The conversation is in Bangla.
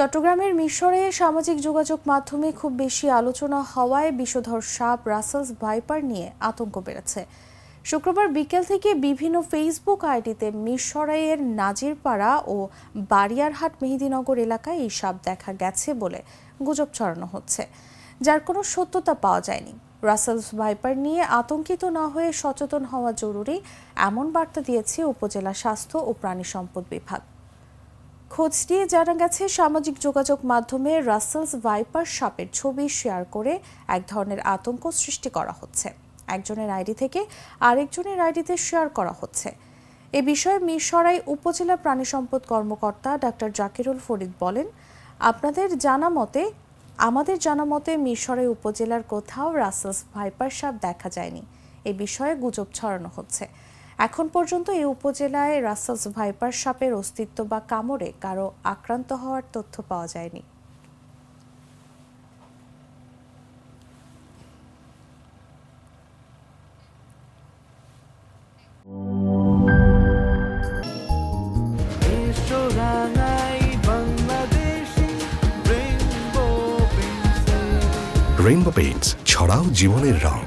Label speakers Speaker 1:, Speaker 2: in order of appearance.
Speaker 1: চট্টগ্রামের মিশরে সামাজিক যোগাযোগ মাধ্যমে খুব বেশি আলোচনা হওয়ায় বিষধর সাপ রাসেলস ভাইপার নিয়ে আতঙ্ক বেড়েছে। শুক্রবার বিকেল থেকে বিভিন্ন ফেসবুক আইডিতে মিরসরাইয়ের নাজিরপাড়া ও বারিয়ারহাট মেহেদিনগর এলাকায় এই সাপ দেখা গেছে বলে গুজব ছড়ানো হচ্ছে। যার কোনো সত্যতা পাওয়া যায়নি। রাসেলস ভাইপার নিয়ে আতঙ্কিত না হয়ে সচেতন হওয়া জরুরি, এমন বার্তা দিয়েছে উপজেলা স্বাস্থ্য ও প্রাণী সম্পদ বিভাগ। খোঁজ নিয়ে জানা গেছে, সামাজিক যোগাযোগ মাধ্যমে রাসেলস ভাইপার সাপের ছবি শেয়ার করে এক ধরনের আতঙ্ক সৃষ্টি করা হচ্ছে। একজনের আইডি থেকে আরেকজনের আইডিতে শেয়ার করা হচ্ছে। এ বিষয়ে মিরসরাই উপজেলা প্রাণী সম্পদ কর্মকর্তা ডাক্তার জাকিরুল ফরিদ বলেন, আপনাদের জানা মতে, আমাদের জানা মতে মিরসরাই উপজেলার কোথাও রাসেলস ভাইপার সাপ দেখা যায়নি। এ বিষয়ে গুজব ছড়ানো হচ্ছে। এখন পর্যন্ত এই উপজেলায় রাসেলস ভাইপার সাপের অস্তিত্ব বা কামড়ে কারও আক্রান্ত হওয়ার তথ্য পাওয়া যায়নি।
Speaker 2: রেইনবো পেইন্টস ছড়াও জীবনের রং।